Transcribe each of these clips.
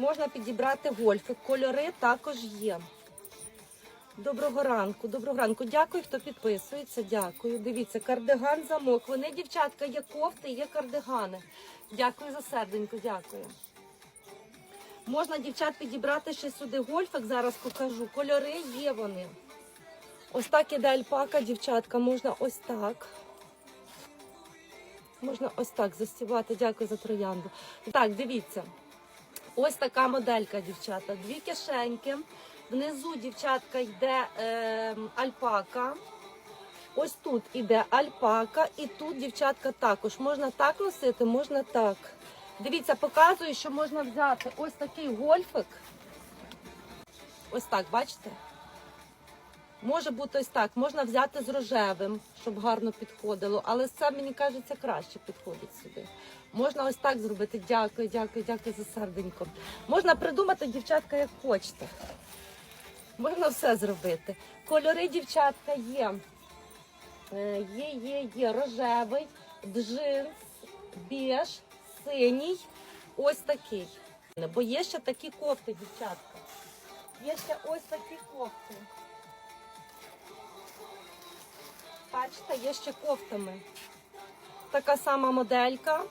Можна підібрати гольфи. Кольори також є. Доброго ранку, доброго ранку. Дякую, хто підписується. Дякую. Дивіться, кардиган замок. Вони, дівчатка, є кофти, є кардигани. Дякую за серденько, дякую. Можна, дівчат, підібрати ще сюди гольфик, зараз покажу. Кольори є вони. Ось так іде альпака, дівчатка. Можна ось так. Можна ось так застібати. Дякую за троянду. Так, дивіться. Ось така моделька, дівчата. Дві кишеньки. Внизу, дівчатка, йде е, альпака. Ось тут іде альпака, і тут, дівчатка, також. Можна так носити, можна так. Дивіться, показую, що можна взяти ось такий гольфик. Ось так, бачите? Може бути ось так. Можна взяти з рожевим, щоб гарно підходило, але це, мені кажеться, краще підходить сюди. Можна ось так зробити. Дякую, дякую, дякую за серденько. Можна придумати, дівчатка, як хочете. Можна все зробити. Кольори, дівчатка, є. Е, Є, є, є рожевий, джинс, біж, синій, ось такий. Бо є ще такі кофти, дівчатка. Є ще ось такі кофти. Бачите, є ще кофтами. Така сама моделька.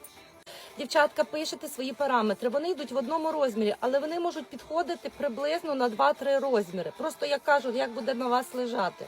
Дівчатка, пишете свої параметри. Вони йдуть в одному розмірі, але вони можуть підходити приблизно на 2-3 розміри. Просто я кажу, як буде на вас лежати.